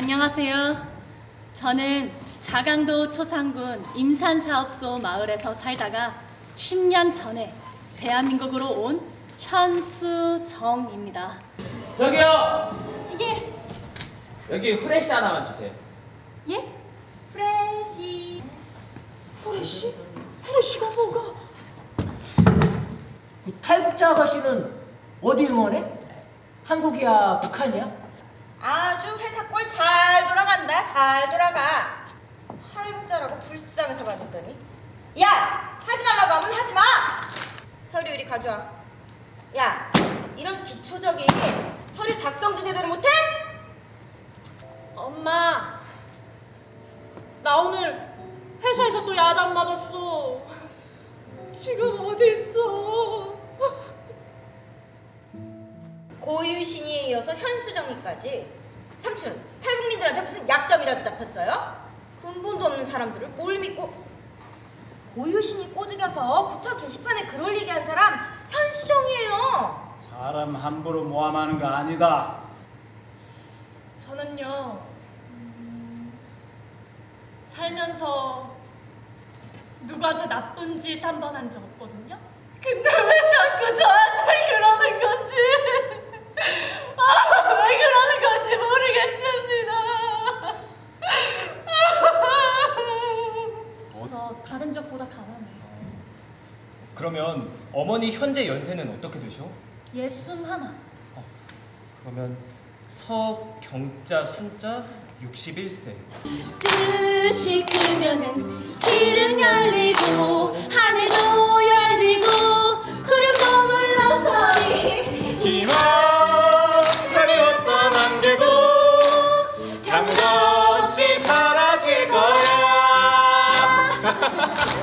안녕하세요. 저는 자강도 초상군 임산사업소 마을에서 살다가 10년 전에 대한민국으로 온 현수정입니다. 저기요! 예, 여기 후레쉬 하나만 주세요. 예? 프레시? 프레시가 뭐가? 이 탈북자 아가씨는 어디 응원해? 한국이야, 북한이야? 아주 회사 꼴 잘 돌아간다 잘 돌아가 할복자라고 불쌍해서 봐줬더니 야 하지 말라고 하면 하지 마 서류 이리 가져와 야 이런 기초적인 서류 작성도 제대로 못해? 엄마, 나 오늘 회사에서 또 야단 맞았어. 지금 어디 있어? 고유신이에 이어서 현수정이까지 삼촌 탈북민들한테 무슨 약점이라도 잡혔어요? 근본도 없는 사람들을 뭘 믿고 고유신이 꼬드겨서 구청 게시판에 글 올리게 한 사람 현수정이에요 사람 함부로 모함하는 거 아니다. 저는요, 음, 살면서 누구한테 나쁜 짓 한 번 한 적 없거든요. 근데 왜 자꾸 저한테 그러는 건지, 그러면 어머니 현재 연세는 어떻게 되셔? 예순 하나. 그러면 서경자 순자 61세. 뜻이 크면은 길은 열리고 하늘도 열리고 구름도 물러서리 희망 그리웠던 안개도 향수 없이 사라질 거야.